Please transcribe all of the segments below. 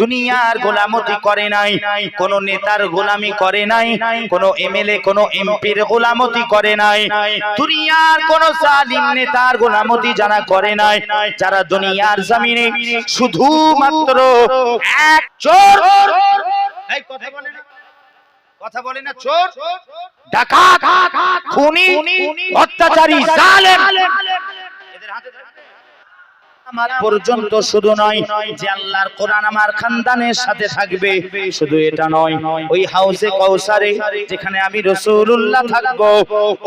দুনিয়ার গোলামতি করে নাই, কোন নেতার গোলামি করে নাই, কোন এমএলএ, কোন এমপির গোলামতি করে নাই। দুনিয়ার কোন জালিম নেতার গোলামতি যারা করে নাই, যারা দুনিয়ার জমিনে শুধুমাত্র এক চোর। এই কথা বলে না, কথা বলে না চোর। ডাকাত, খুনি, অত্যাচারী, জালেম। এদের হাতে। আমার পর্যন্ত শুধু নয় যে আল্লাহর কোরআন আমার খানদানের সাথে থাকবে শুধু এটা নয়। ওই হাউসে কৌসারে যেখানে আমি রসুল্লাহ থাকব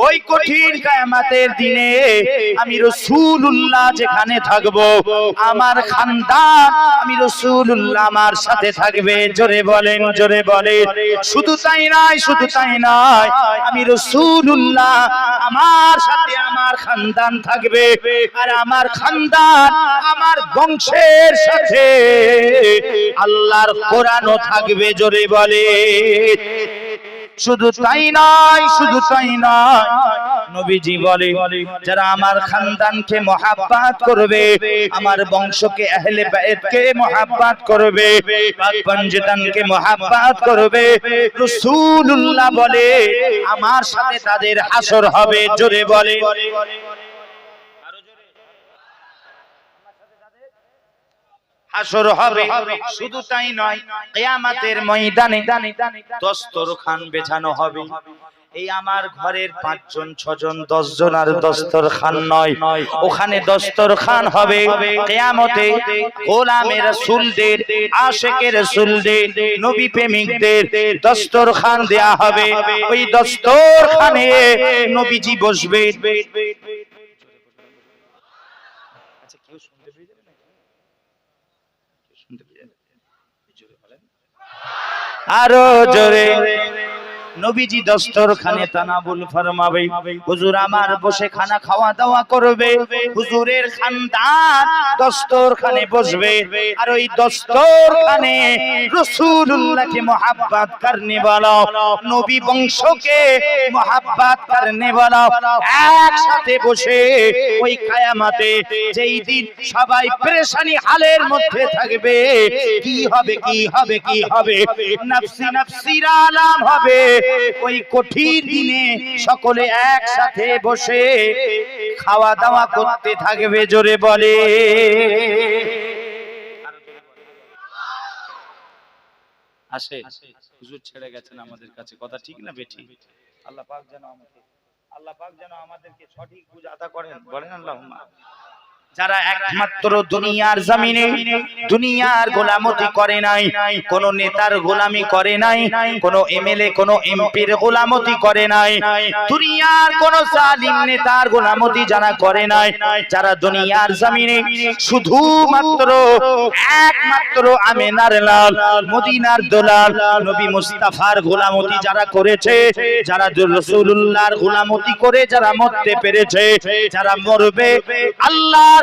ওই কঠিন কায়ামাতের দিনে আমি রসুল্লাহ যেখানে থাকব আমার খানদান আমি রসুল্লাহ আমার সাথে থাকবে জোরে বলেন জোরে বলে শুধু তাই নয় শুধু তাই নয় আমি রসুল্লাহ আমার সাথে আমার খানদান থাকবে আর আমার খানদান আমার বংশের সাথে। আল্লাহর কোরআনও থাকবে জোরে বলে। শুধু তাই নয়, শুধু তাই নয়। নবীজি বলে, যারা আমার খানদানকে মহাব্বাত করবে, আমার বংশকে আহলে বাইতকে মহাব্বাত করবে পাক পঞ্জতানকে মহাব্বাত করবে, রাসূলুল্লাহ বলে, আমার সাথে তাদের হাসর হবে, জোরে বলে। হাসর হবে, শুধু তাই নয়, কিয়ামতের ময়দানে দস্তরখান বেছানো হবে। এই আমার ঘরের পাঁচজন, ছজন দশ জন আর দস্তর খান নয়। ওখানে দস্তর খান হবে। কেয়ামতে গোলামের রসুলদের আশেকের রসুলদের নবী প্রেমিকদের দস্তর খান দেয়া হবে। ওই দস্তর খানে নবীজি বসবে। আচ্ছা। আরও জোরে। নবীজি দস্তরখানে তানাবুল ফরমাবে। হুজুর আমার বসে খানা খাওয়া দাওয়া করবে। হুজুরের খানদান দস্তরখানে বসবে। আর ওই দস্তরখানে রসুলুল্লাহকে মোহাব্বত করনে বলো, নবী বংশকে মোহাব্বত করনে বলো, একসাথে বসে ওই কিয়ামতে যেই দিন সবাই পেরেশানি হালের মধ্যে থাকবে, কি হবে কি হবে কি হবে? নফসি, নাফসির আলাম হবে। ওই কঠিন দিনে সকলে একসাথে বসে খাওয়া দাওয়া করতে থাকবে জোরে বলে। আসে হুজুর ছেড়ে গেছেন আমাদের কাছে। কথা ঠিক না বেঠি আল্লাহ পাক যেন আমাকে আল্লাহ পাক যেন আমাদেরকে সঠিক বুঝ আদা করেন। বলেন আল্লাহুম্মা। যারা একমাত্র দুনিয়ার জমিনে দুনিয়ার গোলামতি করে নাই, কোন নেতার গোলামি করে নাই, কোন এমএলএ, কোন এমপির গোলামতি করে নাই। দুনিয়ার কোন নেতার গোলামতি যারা করে নাই, যারা দুনিয়ার জমিনে শুধুমাত্র, একমাত্র আমেনার লাল, মদিনার দোলাল, নবী মুস্তাফার গোলামতি যারা করেছে, যারা রাসূলুল্লাহর গোলামতি করে যারা মরতে পেরেছে, যারা মরবে, আল্লাহর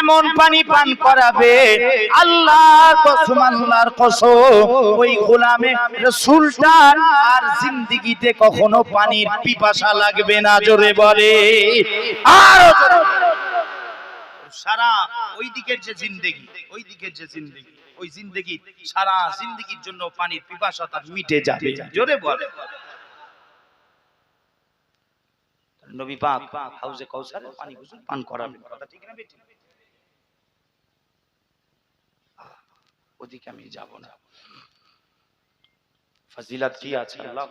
এমন পানি পান করাবে। আল্লাহর কসম আল্লাহর কসম, ওই গোলামে রাসূলটার আর জিন্দেগিতে কখনো পানির পিপাসা লাগবে না, জোরে বলে। আর সারা ওই দিকের যে জিন্দেগি, ওই দিকের যে জিন্দেগি, ওই জিন্দেগি, সারা জিন্দেগির জন্য পানির পিপাসা তার মিটে যাবে, জোরে বলে। নবী পাক হাউজে কাউসারে পানি হুজুর পান করাবেন। কথা ঠিক না বেটি ওদিকে আমি যাব না। ফজিলত কি আছে আল্লাহ?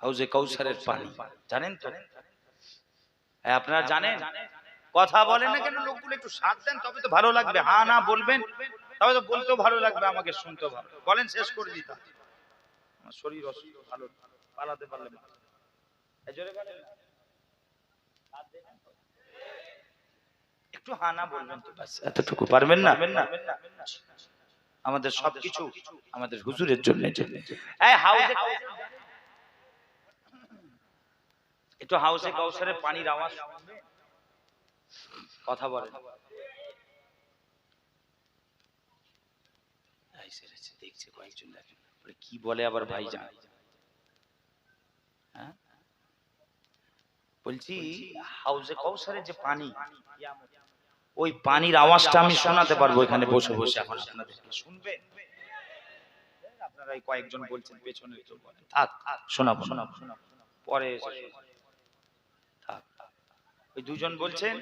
হাউজে কৌসারের পানি। জানেন তো? হ্যাঁ, আপনারা জানেন? কথা বলেন না কেন? লোকগুলো একটু সাথ দেন তবে তো ভালো লাগবে। হ্যাঁ না বলবেন তবে তো বলতেও ভালো লাগবে আমাকে শুনতে ভালো বলেন শেষ করে দিতাম আমার শরীর অসুস্থ ভালো পালাতে পারলে ভালো। এই জোরে বলেন না। সাথ দেবেন তো? একটু হানা বলবেন তো ব্যাস এতটুকু পারবেন না? আমাদের সবকিছু আমাদের হুজুরের জন্য একটু হাউসে কাউসারে পানির আওয়াজ কথা বলে এই সেরেছে, দেখছে কয়েকজন কি বলে আবার ভাই জান হ্যাঁ? বলছি হাউসে কাউসারে যে পানি ওই পানির আওয়াজটা আমি শোনাতে পারব এখানে বসে বসে এখন আপনাদেরকে শুনবেন। আপনারা কয়েকজন বলছেন পেছনে। থাক শোনাবো শোনাবো পরে থাক ওই দুজন বলছেন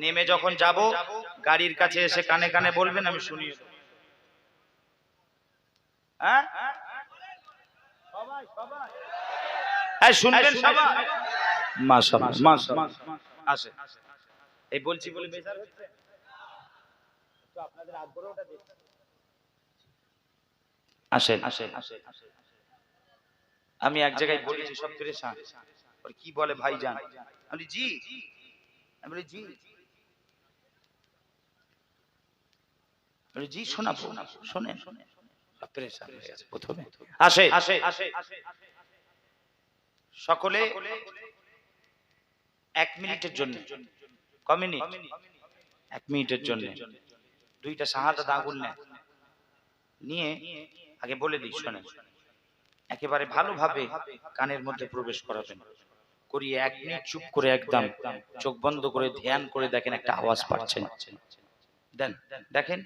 নেমে যখন যাব গাড়ির কাছে এসে কানে কানে বলবেন আমি দেবো। হ্যাঁ? হ্যাঁ শুনবেন সবাই। মাশাআল্লাহ মাশাআল্লাহ। আসে এই বলছি বলে বেজার হচ্ছে? তো আপনাদের আগ্রহটা আসেন আসেন আমি এক জায়গায় বলেছি সব বলে, কি বলে ভাইজান? আমি জি। আমি বলি জি। জি শোনাবো প্রথমে। আসে আসে সকলে এক মিনিটের জন্য। ক মিনিট এক মিনিটের জন্য। দুইটা সাহাদা আগুন নেয় নিয়ে আগে বলে দিই শোনেন। একেবারে ভালোভাবে কানের মধ্যে প্রবেশ করাবেন। করিয়ে এক মিনিট চুপ করে একদম চোখ বন্ধ করে ধ্যান করে দেখেন একটা আওয়াজ পাচ্ছেন। দেন দেখেন।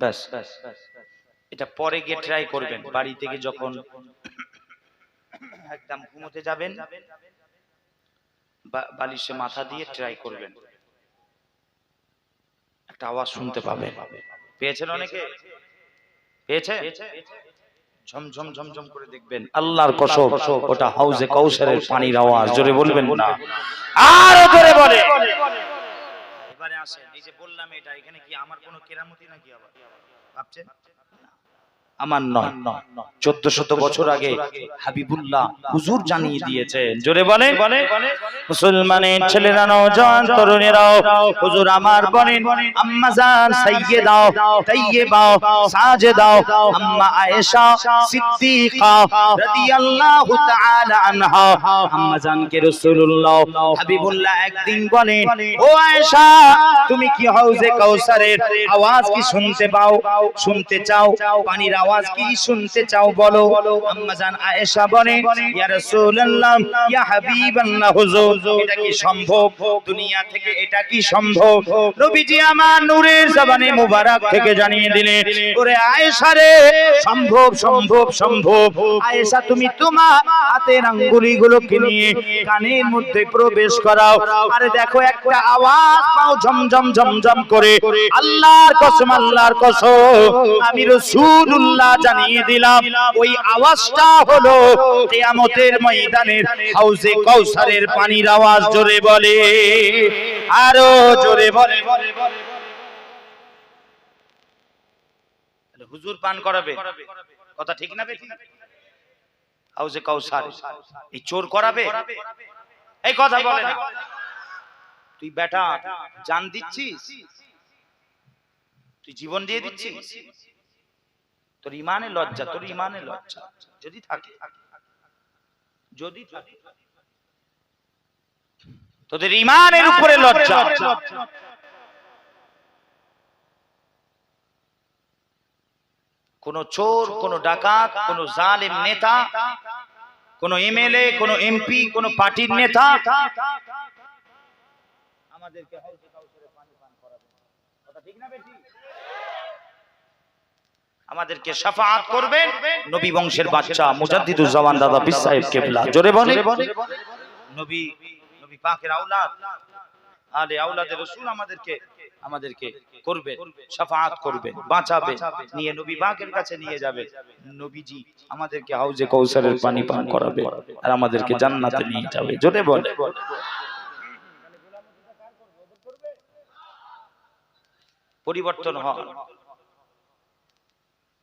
ব্যাস, এটা পরে গিয়ে ট্রাই করবেন। বাড়ি থেকে যখন একদম ঘুমোতে যাবেন বালিশে মাথা দিয়ে ট্রাই করবেন। একটা আওয়াজ শুনতে পাবেন। পেয়েছেন অনেকে? পেয়েছে? ঝমঝম ঝমঝম করে দেখবেন। আল্লাহর কসম, ওটা হাউজে কৌশলের পানির আওয়াজ। জোরে বলবেন না। আরও জোরে বলে। এবারে আসেন এই যে বললাম এটা এখানে কি আমার কোনো কেরামতি নাকি আবার? ভাবছেন? আমার নয়। চোদ্দ শত বছর আগে হাবিবুল্লাহ হুজুর জানিয়ে দিয়েছেন। জোরে বলে? মুসলমানের ছেলেরা নওজোয়ান তরুণেরাও, হুজুর আমার বলেন, আম্মা জান সাইয়্যিদাও তাইয়্যিবাও সাজেদাও, আম্মা আয়েশা সিদ্দিকা রাদিয়াল্লাহু তাআলা আনহা, আম্মা জানকে রাসূলুল্লাহ হাবিবুল্লাহ একদিন বলেন, ও আয়েশা, তুমি কি হাউজে কাউসারের আওয়াজ কি শুনতে পাও? শুনতে চাও? পানির আওয়াজ কি শুনতে চাও বলো? আম্মা জান আয়েশা বলে, ইয়া রাসূলুল্লাহ, ইয়া হাবিবাল্লাহ হুজুর, এটা কি সম্ভব? দুনিয়া থেকে এটা কি সম্ভব? নবীজি আমার নূরের জবানে মুবারক থেকে জানিয়ে দিলেন, ওরে আয়েশা রে, সম্ভব সম্ভব সম্ভব। আয়েশা, তুমি তোমার হাতের আঙ্গুলিগুলোকে নিয়ে কানের মধ্যে প্রবেশ করাও। আরে দেখো, একটা আওয়াজ পাও ঝমঝম ঝমঝম করে। আল্লাহর কসম আল্লাহর কসম। আমি রাসূলুল্লাহ জানিয়ে দিলাম। ওই আওয়াজটা হলো কিয়ামতের ময়দানের হাউজে কাউসারের পানির আওয়াজ জোরে বলে। আরও জোরে বলে। হুজুর পান করাবে। কথা ঠিক না হাউজে কাউসার এই চোর করাবে? এই কথা বলে না। তুই বেটা জান দিচ্ছিস? তুই জীবন দিয়ে দিচ্ছিস? তোর ইমানে লজ্জা তোর ইমানে লজ্জা। যদি থাকে। যদি থাকে। তোদের ইমানের উপরে লজ্জা। কোন চোর কোন ডাকাত কোন জালেম নেতা কোন এমএলএ কোন এমপি কোন পার্টির নেতা আমাদেরকে পানি পান করাবে কথা ঠিক না বেটি? আমাদেরকে শাফাআত করবেন। নবী বংশের বাচ্চা মুজাদ্দিদুজ জামান দাদা পীর সাহেব কেবলা। জোরে বলে নবী নবী পাকের আওলাদ। আলে আওলাদের রাসূল আমাদেরকে আমাদেরকে করবে শাফাআত করবে বাঁচাবে নিয়ে নবী পাকের কাছে নিয়ে যাবে নবীজি আমাদেরকে হাউজে কাউসারের পানি পান করাবে আর আমাদেরকে জান্নাতে নিয়ে যাবে। জোরে বলে পরিবর্তন হয়।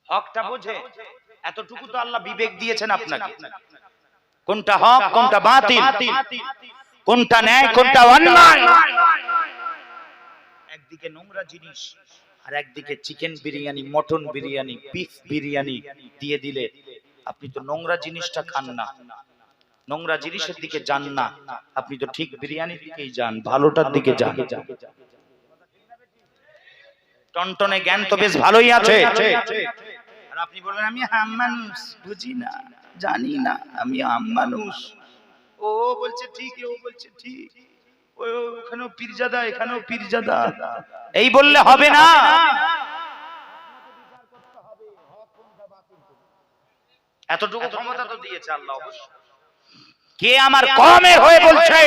হকটা বোঝে? এতটুকু তো আল্লাহ বিবেক দিয়েছেন আপনাকে। কোনটা হক কোনটা বাতিল? কোনটা ন্যায় কোনটা অন্যায়? একদিকে নোংরা জিনিস আর একদিকে chicken biryani mutton biryani beef biryani দিয়ে দিলে আপনি তো নোংরা জিনিসটা খান না। নোংরা জিনিসের দিকে যান না। আপনি তো ঠিক বিরিয়ানির দিকেই যান ভালোটার দিকে যান। টনটনে জ্ঞান তো বেশ ভালোই আছে। আর আপনি বলেন আমি হাম মানুষ বুঝি না, জানি না, আমি আম মানুষ ও বলছে, ঠিক, ও বলছে, ঠিক। ওখানেও পীরজাদা, এখানেও পীরজাদা। এই বললে হবে না। এতটুকু ক্ষমতা তো দিয়েছে আল্লাহ কে আমার কমের হয়ে বলছে?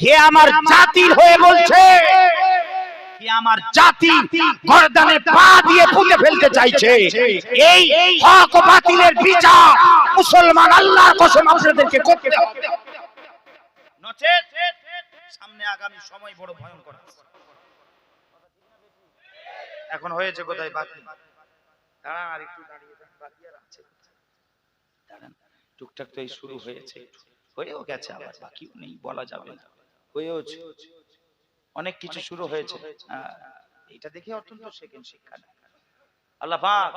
কে আমার জাতির হয়ে বলছে? কে আমার জাতি গর্দানে ফেলতে চাইছে এই হক বাতিলের বিচার মুসলমান আল্লাহর কসম আপনাদেরকে করতে হবে। নচেত সামনে আগামী সময় বড় ভয়ঙ্কর এখন হয়েছে কোথায় বাকি দাঁড়ান আর একটু দাঁড়িয়ে বাকি আর আছে। দাঁড়ান টুকটাক তো এই শুরু হয়েছে। হয়েও গেছে আবার বাকিও নেই বলা যাবে না। হয়েওছে অনেক কিছু শুরু হয়েছে। হ্যাঁ, এটা দেখে অত্যন্ত সেকেন্ড শিক্ষা নেয়। আল্লাহ পাক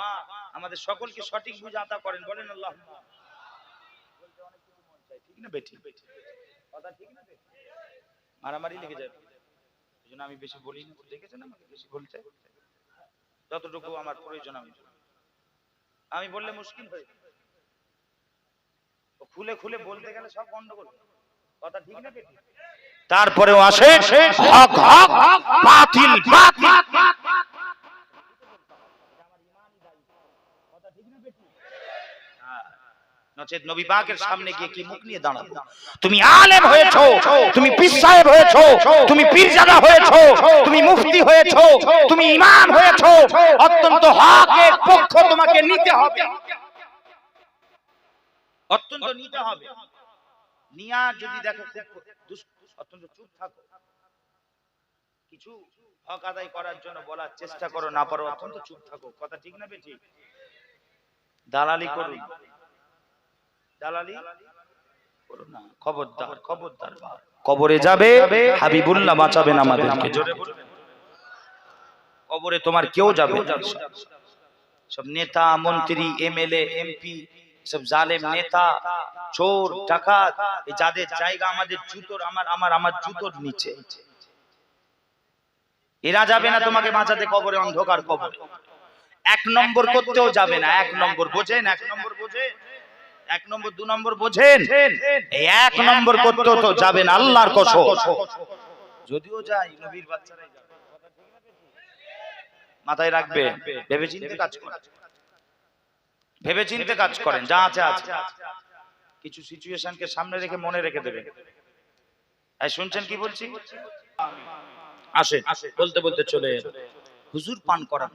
আমাদের সকলকে সঠিক বুঝে আতা করেন বলেন আল্লাহ ঠিক না বেঠি কথা ঠিক না মারামারি লেগে যাবে এই জন্য আমি বেশি বলি না দেখেছেন আমাকে বেশি বলতে যতটুকু আমার প্রয়োজন আমি আমি বললে মুশকিল হয়ে। খুলে খুলে বলতে গেলে সব গন্ডগোল কথা ঠিক না বেঠি তারপরেও আসে হক হক বাতিল বাতিল নচেত নবী পাকের সামনে গিয়ে কি মুখ নিয়ে দাঁড়াবো? তুমি আলেম হয়েছো তুমি পীর সাহেব হয়েছো তুমি পীরজাদা হয়েছো তুমি মুফতি হয়েছো তুমি ইমাম হয়েছো অত্যন্ত হকের পক্ষ তোমাকে নিতে হবে। অত্যন্ত নিতে হবে। নিয়া যদি দেখো অত্যন্ত চুপ থাকো। কিছু হক আদায় করার জন্য বলার চেষ্টা করো না পারো অত্যন্ত চুপ থাকো। কথা ঠিক না বেঠিক? দালালি করুন। দালালি খবরদার খবরদার কবরে যাবে হাবিবুল্লাহ বাঁচাবেন আমাদেরকে। জোরে কবরে তোমার কেউ যাবে সব নেতা মন্ত্রী এমএলএ এমপি সব জালেম নেতা চোর ডাকাত এই যাদের জায়গা আমাদের জুতোর আমার আমার আমার জুতোর নিচে। এরা যাবে না তোমাকে বাঁচাতে কবরে অন্ধকার কবরে। এক নম্বর করতেও যাবে না। এক নম্বর বোঝেন এক নম্বর বোঝেন। এক নম্বর দু নম্বর বোঝেন? এই এক নম্বর করতেও তো যাবে না আল্লাহর কসম। যদিও যাই নবীর বাচ্চারাই যাবে। মাথায় রাখবে ভেবে চিন্তে কাজ করেন। ভেবে চিন্তে কাজ করেন যা আছে আছে। কিছু সিচুয়েশনকে সামনে রেখে মনে রেখে দেবে এই শুনছেন কি বলছি? আসে বলতে বলতে চলে হুজুর পান করান।